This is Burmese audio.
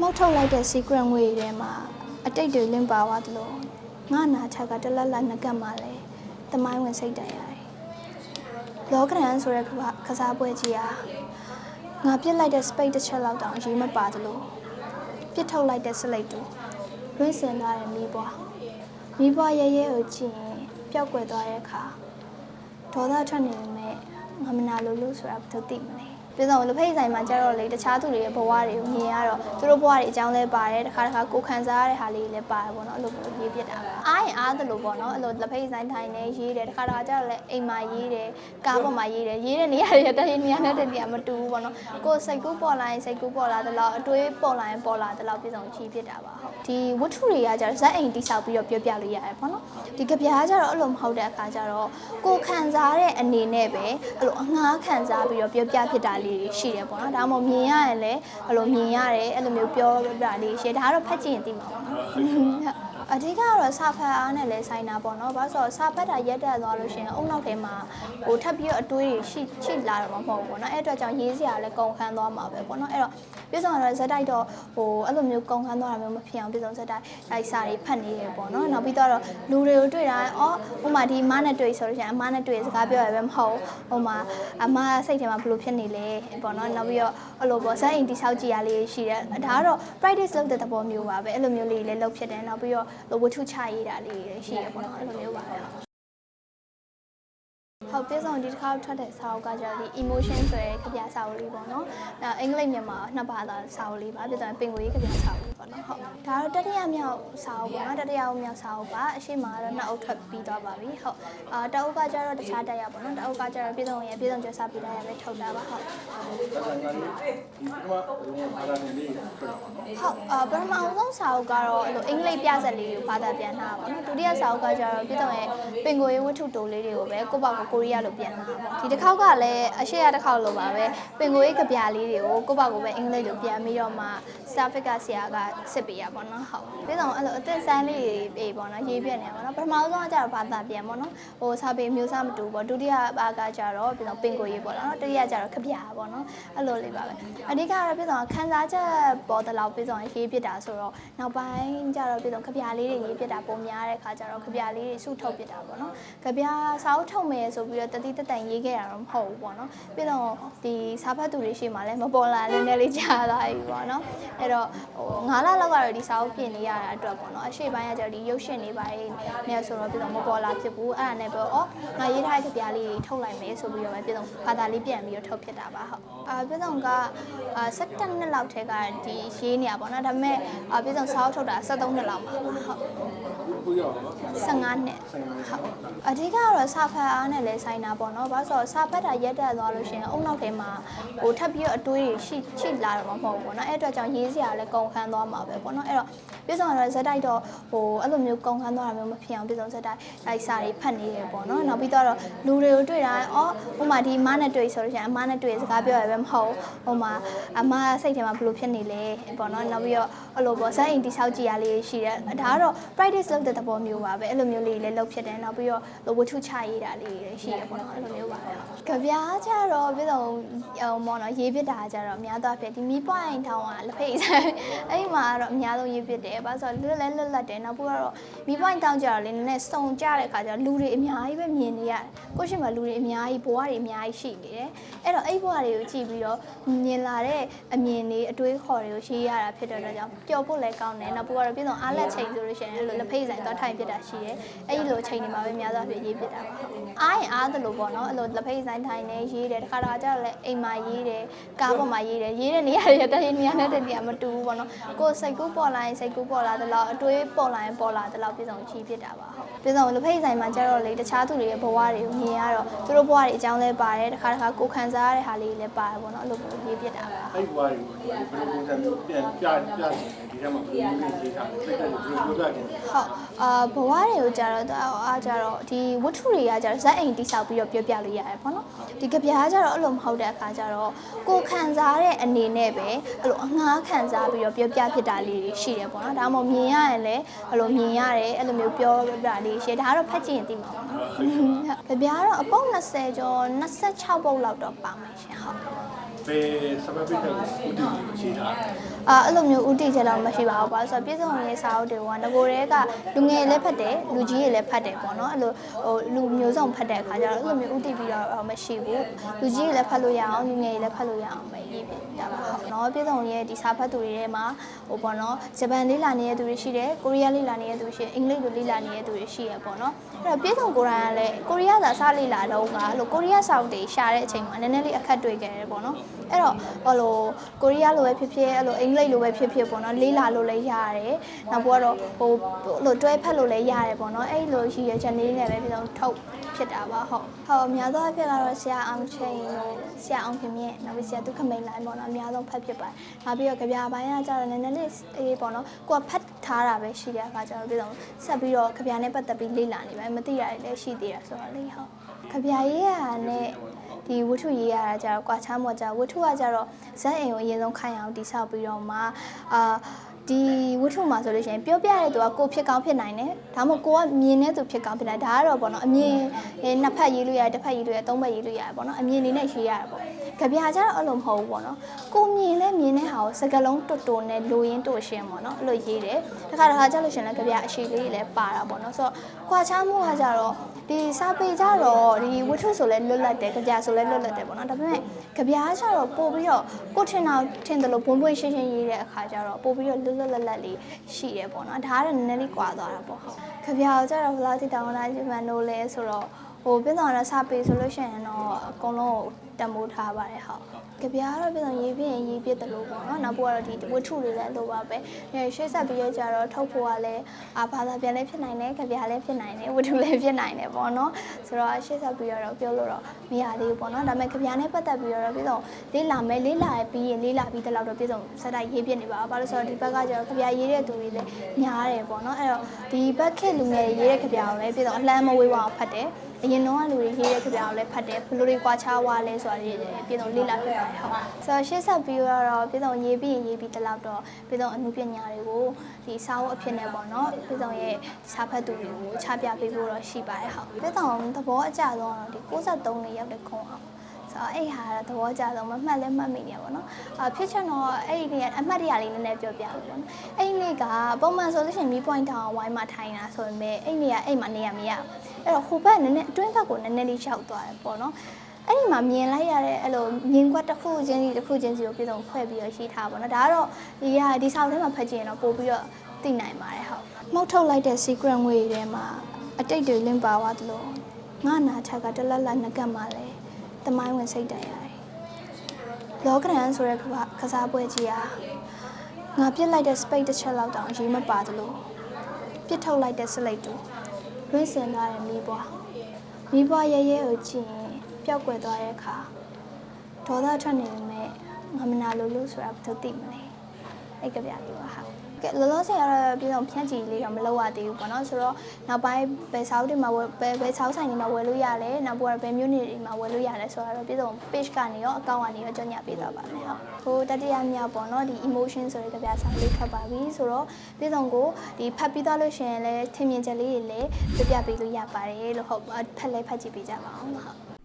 မောက်ထုတ်လိုက်တဲ့ secret ငွေတွေထဲမှာအတိတ်တွေလင်းပါသွားသလိုငါနာချက်ကတလက်လက်နှကတ်မှလည်းတမိုင်းဝင်စိတ်တန်ရတယ်လောကရန်ဆိုတဲ့ကဘာကစားပွဲကြီးဟာငါပြစ်လိုက်တဲ့ space တစ်ချက်လောက်တောင်အရေးမပါသလိုပြစ်ထုတ်လိုက်တဲ့စလိတ်တူလွင့်စင်သွားတဲ့မိဘွားမိဘွားရဲရဲကိုကြည့်ရင်ပျောက်ကွယ်သွားတဲ့အခါဒေါသထွက်နေပေမဲ့ငါမနာလို့လို့ဆိုတာဘယ်သူသိမလဲ ပြီးတော့လူဖိတ်ဆိုင်မှာကျတော့လေတခြားသူတွေရဲ့ဘဝတွေကိုမြင်ရတော့သူတို့ဘဝတွေအကြောင်းလဲပါတယ်တခါတခါကိုယ်ခံစားရတဲ့ဟာလေးတွေလည်းပါတယ်ပေါ့နော်အဲ့လိုမျိုးရေးပြတာပါအားရင်အားသလိုပေါ့နော်အဲ့လိုလက်ဖိတ်ဆိုင်ထိုင်နေရေးတယ်တခါတခါကျတော့လည်းအိမ်မှာရေးတယ်ကားပေါ်မှာရေးတယ်ရေးတဲ့နေရာတွေတည်းနေရာနဲ့တည်းနေရာမတူဘူးပေါ့နော်ကိုယ်စိတ်ကူးပေါ်လာရင်စိတ်ကူးပေါ်လာသလောက်အတွေးပေါ်လာရင်ပေါ်လာသလောက်ပြည်စုံရေးပြတာပါဟုတ်ဒီဝတ္ထုတွေကကျတော့ဇက်အိမ်တိဆောက်ပြီးတော့ပြောပြလို့ရတယ်ပေါ့နော်ဒီကြပြားကျတော့အဲ့လိုမဟုတ်တဲ့အခါကျတော့ကိုယ်ခံစားတဲ့အနေနဲ့ပဲအဲ့လိုအငှားခံစားပြီးတော့ပြောပြဖြစ်တာလေးတွေရှိတယ်ပေါ့နော်ဒါမှမဟုတ်မြင်ရရင်လည်းအဲ့လိုမြင်ရတယ်အဲ့လိုမျိုးပြောပြတာလေးရှိတယ်ဒါကတော့ဖတ်ကြည့်ရင်သိမှာပေါ့နော်ဟုတ် အဓိကကတော့စာဖတ်အားနဲ့လည်းဆိုင်တာပေါ့နော်။ဘာလို့ဆိုတော့စာဖတ်တာရက်တက်သွားလို့ရှိရင်အုံနောက်ထဲမှာဟိုထပ်ပြီးတော့အတွေးတွေရှိရှိလာတော့မှာမဟုတ်ဘူးပေါ့နော်။အဲ့အတွက်ကြောင့်ရေးစရာလည်းကုန်ခန်းသွားမှာပဲပေါ့နော်။အဲ့တော့ပြဿနာတော့ဇက်တိုက်တော့ဟိုအဲ့လိုမျိုးကုန်ခန်းသွားတာမျိုးမဖြစ်အောင်ပြဿနာဇက်တိုက်အဲ့စာတွေဖတ်နေရပေါ့နော်။နောက်ပြီးတော့လူတွေကိုတွေ့တာအော်ဟိုမှာဒီအမနဲ့တွေ့ဆိုလို့ရှိရင်အမနဲ့တွေ့စကားပြောရပဲမဟုတ်ဟိုမှာအမစိတ်ထဲမှာဘယ်လိုဖြစ်နေလဲပေါ့နော်။နောက်ပြီးတော့အဲ့လိုပေါ့ဇက်အိမ်တိဆောက်ကြည့်ရလေးရှိတယ်။ဒါကတော့ practice လုပ်တဲ့သဘောမျိုးပါပဲ။အဲ့လိုမျိုးလေးလည်းလုပ်ဖြစ်တယ်။နောက်ပြီးတော့ဝတ္ထုချရေးတာလေးတွေရှိရပေါ့နော်အဲ့လိုမျိုးပါပဲဟုတ်ပြဆောင်ဒီတစ်ခါထွက်တဲ့စာအုပ်ကကြတော့ဒီ emotion ဆိုတဲ့ခပြစာအုပ်လေးပေါ့နော်။အဲအင်္ဂလိပ်မြန်မာနှစ်ဘာသာစာအုပ်လေးပါပြတော့ပင်ကိုရေးခပြစာအုပ်လေး ပေါ့နော်။ဟုတ်။ဒါတော့တတိယမြောက်စာအုပ်ပေါ့နော်။တတိယမြောက်စာအုပ်ပါအရှိမကတော့နှစ်အုပ်ထွက်ပြီးသွားပါပြီ။ဟုတ်။အာတအုပ်ကကြတော့တခြားတက်ရပေါ့နော်။တအုပ်ကကြတော့ပြဆောင်ရဲ့ပြဆောင်ကျော်စာပြီးလိုက်ရပဲထုတ်တာပါဟုတ်။ဟုတ်အာပထမအောင်ဆုံးစာအုပ်ကတော့အဲ့လိုအင်္ဂလိပ်ပြဆက်လေးကိုဘာသာပြန်တာပါနော်ဒုတိယစာအုပ်ကကျတော့ပြည်တော်ရဲ့ပင်ကိုရေးဝတ္ထုတိုလေးတွေကိုပဲကိုယ့်ဘောက်ကိုကိုရီးယားလိုပြန်တာပေါ့ဒီတစ်ခေါက်ကလည်းအရှိရတစ်ခေါက်လိုပါပဲပင်ကိုရေးကြပြလေးတွေကိုကိုယ့်ဘောက်ကိုပဲအင်္ဂလိပ်လိုပြန်ပြီးတော့မှစာဖစ်ကဆရာကစစ်ပေးရပါတော့ဟုတ်ပြည်တော်အဲ့လိုအသက်ဆန်းလေးတွေပေးပေါ့နော်ရေးပြနေပါတော့ပထမဆုံးကကျတော့ဘာသာပြန်ပေါ့နော်ဟိုစာပေမျိုးစားမတူပေါ့ဒုတိယဘာကကျတော့ပြည်တော်ပင်ကိုရေးပေါ့နော်တတိယကျတော့ကြပြပေါ့နော်အဲ့လိုလေးပါပဲအဓိကကတော့ပြည်တော်ခန်းစားချက်ပေါ်တဲ့လောက်ပြည်တော်ရေးပြတာဆိုတော့နောက်ပိုင်းကျတော့ပြည်တော်ကြပြလေးတွေရေးပြတာပုံများတဲ့ခါကျတော့ကြပြလေးတွေစုထုတ်ပြတာပေါ့နော်ကြပြစာအုပ်ထုတ်မယ်ဆိုပြီးတော့တတိတတန်ရေးခဲ့တာတော့မဟုတ်ဘူးပေါ့နော်ပြည်တော်ဒီစာဖတ်သူတွေရှိမှလည်းမပေါ်လာနည်းနည်းလေးကြာသွားပြီပေါ့နော်အဲ့တော့ဟို9လလောက်ကတော့ဒီစာအုပ်ပြင်နေရတာအတွက်ပေါ့နော်အရှိပိုင်းကကျတော့ဒီရုပ်ရှင်တွေပိုင်းနဲ့ဆိုတော့ပြည်တော်မပေါ်လာဖြစ်ဘူးအဲ့ဒါနဲ့ပြောဩငါရေးထားတဲ့ကြပြလေးတွေထုတ်လိုက်မယ်ဆိုပြီးတော့ပဲပြည်တော်ဘာသာလေးပြန်ပြီးတော့ထုတ်ဖြစ်တာပါဟုတ်အာပြည်တော်ကအာ17နှစ်လောက်ထဲကဒီရေးနေရပါတော့ဒါပေမဲ့အာပြည်တော်စာအုပ်ထုတ်တာ73နှစ်လောက်မှာပါဟုတ်15နှစ်ဟုတ်အဓိကကတော့စာဖတ်အားနဲ့လည်းဆိုင်တာပေါ့နော်ဘာလို့ဆိုတော့စာဖတ်တာရက်တက်သွားလို့ရှိရင်အုံနောက်ထဲမှာဟိုထပ်ပြီးတော့အတွေးတွေရှိရှိလာတော့မှာမဟုတ်ဘူးပေါ့နော်အဲ့အတွက်ကြောင့်ရေးစရာလည်းကုန်ခန်းသွားမှာပဲပေါ့နော်အဲ့တော့ပြည်စုံကတော့ဇက်တိုက်တော့ဟိုအဲ့လိုမျိုးကုန်ခန်းသွားတာမျိုးမဖြစ်အောင်ပြည်စုံဇက်တိုက်လိုက်စာတွေဖတ်နေရပေါ့နော်နောက်ပြီးတော့လူတွေကိုတွေ့တာအော်ဟိုမှာဒီအမနဲ့တွေ့ဆိုလို့ရှိရင်အမနဲ့တွေ့စကားပြောရပဲမဟုတ်ဟိုမှာအမစိတ်ထဲမှာဘယ်လိုဖြစ်နေလဲပေါ့နော်နောက်ပြီးတော့အဲ့လိုပေါ့ဇက်အိမ်တိဆောက်ကြည့်ရလေးရှိတယ်ဒါကတော့ practice လုပ်တဲ့သဘောမျိုးပါပဲအဲ့လိုမျိုးလေးလည်းလုပ်ဖြစ်တယ်နောက်ပြီးတော့ဝတ္ထုချရေးတာလေးတွေရှိရပေါ့နော်အဲ့လိုမျိုးပါပဲကြပြားကြတော့ပြည်စုံဟိုမော်နော်ရေးပြတာကြတော့အများသွားဖြစ်ဒီမီပွိုင်းထောင်ကလက်ဖိတ်ဆိုင်အဲ့ဒီမှာကတော့အများဆုံးရေးပြတယ်ဘာလို့ဆိုတော့လွတ်လဲလွတ်လပ်တယ်နောက်ပြီးတော့မီပွိုင်းတောင်းကြတော့လေနည်းနည်းစုံကြတဲ့ခါကျတော့လူတွေအများကြီးပဲမြင်နေရတယ်ကိုရှိမှလူတွေအများကြီးဘဝတွေအများကြီးရှိနေတယ်အဲ့တော့အဲ့ဘဝတွေကိုကြည့်ပြီးတော့မြင်လာတဲ့အမြင်တွေအတွေးခေါ်တွေကိုရေးရတာဖြစ်တဲ့အတွက်ကြောင့်ပျော်ဖို့လည်းကောင်းတယ်နောက်ပြီးတော့ပြည်စုံအားလက်ချိန်ဆိုလို့ရှိရင်အဲ့လိုလက်ဖိတ်ဆိုင်သွားထိုင်ပြတာရှိတယ်အဲ့ဒီလိုချိန်တွေမှာပဲများသွားဖြစ်ရေးပြတာပါအားရင်အားသလိုပေါ့နော်အဲ့လိုလက်ဖိတ်ဆိုင်ထိုင်နေရေးတယ်တခါတခါကျတော့လည်းအိမ်မှာရေးတယ်ကားပေါ်မှာရေးတယ်ရေးတဲ့နေရာတွေတည်းနေရာနဲ့တည်းနေရာမတူဘူးပေါ့နော်ကိုယ်စိတ်ကူးပေါ်လာရင်စိတ်ကူးပေါ်လာသလောက်အတွေးပေါ်လာရင်ပေါ်လာသလောက်ပြည်စုံချီးဖြစ်တာပါဟုတ်ပြည်စုံလက်ဖိတ်ဆိုင်မှာကျတော့လေတခြားသူတွေရဲ့ဘဝတွေကိုမြင်ရတော့သူတို့ဘဝတွေအကြောင်းလဲပါတယ်တခါတခါကိုယ်ခံစားရတဲ့ဟာလေးတွေလည်းပါတယ်ပေါ့နော်အဲ့လိုမျိုးရေးပြတာပါအဲ့ဘွားကြီးဘယ်လိုပုံစံမျိုးပြန်ပြပြနေဒီထဲမှာဘယ်လိုမျိုးရေးထားလဲပြတ်တယ်ဘယ်လိုပြောပြနေဟုတ်အာဘဝတွေကိုကြတော့အားကြတော့ဒီဝတ္ထုတွေကကြတော့ဇက်အိမ်တိဆောက်ပြီးတော့ပြောပြလို့ရတယ်ပေါ့နော်ဒီကြပြားကြတော့အဲ့လိုမဟုတ်တဲ့အခါကျတော့ကိုယ်ခံစားတဲ့အနေနဲ့ပဲအဲ့လိုအငှားခံစားပြီးတော့ပြောပြဖြစ်တာလေးတွေရှိတယ်ပေါ့နော်ဒါမှမဟုတ်မြင်ရရင်လည်းအဲ့လိုမြင်ရတယ်အဲ့လိုမျိုးပြောပြတာလေးရှိတယ်ဒါကတော့ဖတ်ကြည့်ရင်သိမှာပေါ့နော်ကြပြားတော့အပုတ်20ကျော်26ပုတ်လောက်တော့ပါမယ်ရှင်ဟုတ်ဘယ်စမပိတ်တဲ့ကိုဦးတည်ကိုရေးထားလဲ အာအဲ့လိုမျိုးဥတီချက်တော့မရှိပါဘူးပါဆိုတော့ပြည်စုံရေးစာအုပ်တွေကငကိုရဲကလူငယ်လည်းဖတ်တယ်လူကြီးတွေလည်းဖတ်တယ်ပေါ့နော်အဲ့လိုဟိုလူမျိုးစုံဖတ်တဲ့အခါကျတော့အဲ့လိုမျိုးဥတီပြီးတော့မရှိဘူးလူကြီးတွေလည်းဖတ်လို့ရအောင်လူငယ်တွေလည်းဖတ်လို့ရအောင်ပဲရေးပြကြပါဟုတ်နော်ပြည်စုံရေးဒီစာဖတ်သူတွေထဲမှာဟိုပေါ့နော်ဂျပန်လေးလာနေတဲ့သူတွေရှိတယ်ကိုရီးယားလေးလာနေတဲ့သူရှိတယ်အင်္ဂလိပ်လိုလေးလာနေတဲ့သူတွေရှိရပေါ့နော်အဲ့တော့ပြည်စုံကိုရိုင်းကလည်းကိုရီးယားစာစလေးလာတော့ကအဲ့လိုကိုရီးယားစာအုပ်တွေရှာတဲ့အချိန်မှာနည်းနည်းလေးအခက်တွေ့ခဲ့တယ်ပေါ့နော်အဲ့တော့ဟိုလိုကိုရီးယားလိုပဲဖြစ်ဖြစ်အဲ့လိုအင်္ဂလိပ်လိုပဲဖြစ်ဖြစ်ပေါ့နော်လေးလာလို့လည်းရတယ်နောက်ပြီးတော့ဟိုလိုတွဲဖက်လို့လည်းရတယ်ပေါ့နော်အဲ့လိုရှိရချက်လေးနဲ့ပဲပြည်စုံထုတ်ဖြစ်တာပါဟုတ်ဟုတ်အများသောအဖြစ်ကတော့ဆရာအောင်ချိန်တို့ဆရာအောင်ခင်မြင့်နောက်ပြီးဆရာဒုက္ခမိန်လိုင်းပေါ့နော်အများဆုံးဖတ်ဖြစ်ပါတယ်နောက်ပြီးတော့ကြပြပိုင်းကကျတော့နည်းနည်းလေးအေးပေါ့နော်ကိုကဖတ်ထားတာပဲရှိတဲ့အခါကျတော့ပြည်စုံဆက်ပြီးတော့ကြပြနဲ့ပတ်သက်ပြီးလေ့လာနေပဲမသိရတယ်လည်းရှိသေးတာဆိုတော့လေဟုတ်ကြပြရေးရနဲ့ ဒီဝတ္ထုရေးရတာကျတော့ကွာချမ်းမော်ကြဝတ္ထုကကျတော့ဇက်အိမ်ကိုအရင်ဆုံးခိုင်အောင်တိဆောက်ပြီးတော့မှအာ ဒီဝတ္ထုမှာဆိုလို့ရှိရင်ပြောပြတဲ့သူကကိုဖြစ်ကောင်းဖြစ်နိုင်တယ်ဒါမှမဟုတ်ကိုကမြင်တဲ့သူဖြစ်ကောင်းဖြစ်နိုင်ဒါကတော့ပေါ့နော်အမြင်အဲနှစ်ဖက်ရေးလို့ရတယ်တစ်ဖက်ရေးလို့ရတယ်သုံးဖက်ရေးလို့ရတယ်ပေါ့နော်အမြင်လေးနဲ့ရေးရတယ်ပေါ့ကြပြကျတော့အဲ့လိုမဟုတ်ဘူးပေါ့နော်ကိုမြင်လဲမြင်တဲ့ဟာကိုစကလုံးတွတ်တွတ်နဲ့လိုရင်းတို့ရှင်းပေါ့နော်အဲ့လိုရေးတယ်တခါတခါကျလို့ရှိရင်လည်းကြပြအရှိလေးတွေလည်းပါတာပေါ့နော်ဆိုတော့ခွာချမှုကကြတော့ဒီစာပေကြတော့ဒီဝတ္ထုဆိုလဲလွတ်လပ်တယ်ကြပြဆိုလဲလွတ်လပ်တယ်ပေါ့နော်ဒါပေမဲ့ကြပြကျတော့ပို့ပြီးတော့ကိုထင်တော့ထင်တယ်လို့ဘုံဘွေရှင်းရှင်းရေးတဲ့အခါကျတော့ပို့ပြီးတော့လွတ်လွတ်လပ်လပ်လေးရှိတယ်ပေါ့နော်ဒါကတော့နည်းနည်းလေးကွာသွားတာပေါ့ဟုတ်ကြပြကျတော့ဘယ်လောက်ထိတောင်းလာကြည့်မှန်းလို့လဲဆိုတော့ ဟိုပြည်တော်ရစာပေဆိုလို့ရှိရင်တော့အကုန်လုံးကိုတံမိုးထားပါတယ်ဟုတ်ကြပြကတော့ပြည်တော်ရေးပြရင်ရေးပြတယ်လို့ပေါ့နော်နောက်ပို့ကတော့ဒီဝတ္ထုတွေလည်းလိုပါပဲအဲရှေ့ဆက်ပြီးရကြတော့ထုတ်ဖို့ကလည်းအာဘာသာပြန်လည်းဖြစ်နိုင်တယ်ကြပြလည်းဖြစ်နိုင်တယ်ဝတ္ထုလည်းဖြစ်နိုင်တယ်ပေါ့နော်ဆိုတော့ရှေ့ဆက်ပြီးတော့ပြောလို့တော့မရသေးဘူးပေါ့နော်ဒါပေမဲ့ကြပြနဲ့ပတ်သက်ပြီးတော့ပြည်တော်လေးလာမယ်လေးလာပြီးရင်လေးလာပြီးတဲ့လောက်တော့ပြည်တော်စက်တိုက်ရေးပြနေပါဘာလို့ဆိုတော့ဒီဘက်ကကျတော့ကြပြရေးတဲ့သူတွေလည်းများတယ်ပေါ့နော်အဲ့တော့ဒီဘက်ခေတ်လူငယ်ရေးတဲ့ကြပြကိုလည်းပြည်တော်အလှမ်းမဝေးဝအောင်ဖတ်တယ် အရင်တော့ကလူတွေရေးတဲ့ကြပြကိုလည်းဖတ်တယ်ဘယ်လိုတွေကွာခြားသွားလဲဆိုတာတွေပြည်တော်လေးလာပြပါတယ်ဟုတ်ဆိုတော့ရှေ့ဆက်ပြီးတော့ပြည်တော်ရေးပြီးရင်ရေးပြီးတဲ့လောက်တော့ပြည်တော်အမှုပညာတွေကိုဒီစာအုပ်အဖြစ်နဲ့ပေါ့နော်ပြည်တော်ရဲ့စာဖတ်သူတွေကိုချပြပေးဖို့တော့ရှိပါတယ်ဟုတ်ပြည်တော်သဘောအကျဆုံးတော့ဒီ63နှစ်ရောက်တဲ့ခုံအောင်ဆိုတော့အဲ့ဟာတော့သဘောကျဆုံးမမှတ်လဲမှတ်မိနေရပါတော့။အာဖြစ်ချင်တော့အဲ့ဒီကအမှတ်တရလေးနည်းနည်းပြောပြလို့ပေါ့နော်။အဲ့ဒီနေ့ကပုံမှန်ဆိုလို့ရှိရင်မီး point တောင်ဝိုင်းမှာထိုင်တာဆိုပေမဲ့အဲ့ဒီနေ့ကအဲ့မှာနေရမရဘူး။ အဲ့တော့ဟိုဘက်နည်းနည်းအတွင်းဘက်ကိုနည်းနည်းလေးရောက်သွားတယ်ပေါ့နော်။အဲ့ဒီမှာမြင်လိုက်ရတဲ့အဲ့လိုမြင်ကွက်တစ်ခုချင်းစီတစ်ခုချင်းစီကိုပြည်စုံဖွဲ့ပြီးတော့ရှိထားပါတော့။ဒါကတော့ဒီကဒီဆောက်ထဲမှာဖတ်ကြည့်ရင်တော့ပို့ပြီးတော့သိနိုင်ပါတယ်ဟုတ်။မှုတ်ထုတ်လိုက်တဲ့ secret ငွေတွေထဲမှာအတိတ်တွေလင်းပါသွားသလိုငါနာချက်ကတလက်လက်ငကတ်မှလဲတမိုင်းဝင်စိတ်တန်ရတယ်။လောကရန်ဆိုတဲ့ကစားပွဲကြီးဟာငါပြစ်လိုက်တဲ့ space တစ်ချက်လောက်တောင်အရေးမပါသလိုပြစ်ထုတ်လိုက်တဲ့စလိတ်တူ လွှင့်စင်သွားတဲ့မိဘွားမိဘွားရဲရဲကိုကြည့်ရင်ပျောက်ကွယ်သွားတဲ့အခါဒေါသထွက်နေပေမဲ့ငါမနာလို့လို့ဆိုတာဘယ်သူသိမလဲအဲ့ကပြလေးပါဟာကဲ လောလောဆယ်ကတော့ပြည်တော်ဖြန့်ချီလေးတော့မလုပ်ရသေးဘူးပေါ့နော်ဆိုတော့နောက်ပိုင်းဘယ်ဆောက်တွေမှာဝယ်ဘယ်ဘယ်ဆောက်ဆိုင်တွေမှာဝယ်လို့ရတယ်နောက်ပိုင်းဘယ်မျိုးနေတွေမှာဝယ်လို့ရတယ်ဆိုတော့ပြည်တော် page ကနေရော account ကနေရောကြော်ညာပေးသွားပါမယ်ဟုတ်ဟိုတတိယမြောက်ပေါ့နော်ဒီ emotion ဆိုတဲ့ကြပြစာလေးခတ်ပါပြီဆိုတော့ပြည်တော်ကိုဒီဖတ်ပြီးသွားလို့ရှိရင်လည်းထင်မြင်ချက်လေးတွေလည်းပြပြပေးလို့ရပါတယ်လို့ဟုတ်ဖတ်လဲဖတ်ကြည့်ပေးကြပါအောင်ဟုတ်